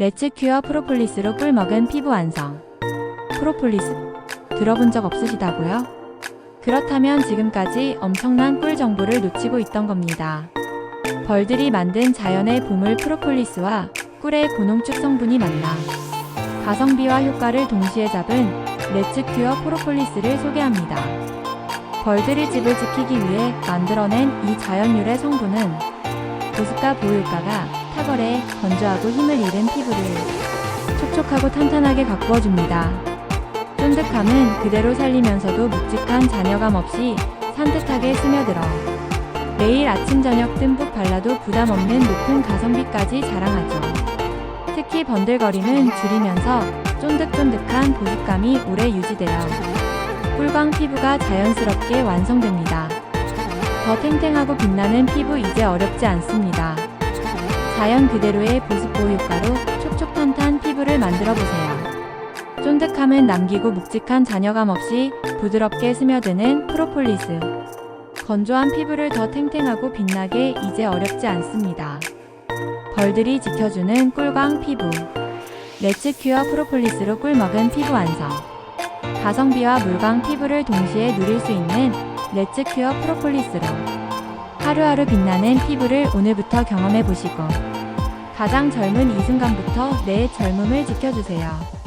레츠 큐어 프로폴리스로 꿀 먹은 피부 완성. 프로폴리스? 들어본 적 없으시다고요? 그렇다면 지금까지 엄청난 꿀 정보를 놓치고 있던 겁니다. 벌들이 만든 자연의 보물 프로폴리스와 꿀의 고농축 성분이 만나 가성비와 효과를 동시에 잡은 레츠 큐어 프로폴리스를 소개합니다. 벌들이 집을 지키기 위해 만들어낸 이 자연유래 성분은 보습과 보호 효과가 탁월해 건조하고 힘을 잃은 피부를 촉촉하고 탄탄하게 가꾸어줍니다. 쫀득함은 그대로 살리면서도 묵직한 잔여감 없이 산뜻하게 스며들어 매일 아침 저녁 듬뿍 발라도 부담 없는 높은 가성비까지 자랑하죠. 특히 번들거림은 줄이면서 쫀득쫀득한 보습감이 오래 유지되어 꿀광 피부가 자연스럽게 완성됩니다. 더 탱탱하고 빛나는 피부 이제 어렵지 않습니다. 자연 그대로의 보습 보호 효과로 촉촉탄탄 피부를 만들어 보세요. 쫀득함은 남기고 묵직한 잔여감 없이 부드럽게 스며드는 프로폴리스. 건조한 피부를 더 탱탱하고 빛나게 이제 어렵지 않습니다. 벌들이 지켜주는 꿀광 피부. 레츠 큐어 프로폴리스로 꿀 먹은 피부 완성. 가성비와 물광 피부를 동시에 누릴 수 있는 레츠 큐어 프로폴리스로 하루하루 빛나는 피부를 오늘부터 경험해 보시고 가장 젊은 이 순간부터 내 젊음을 지켜주세요.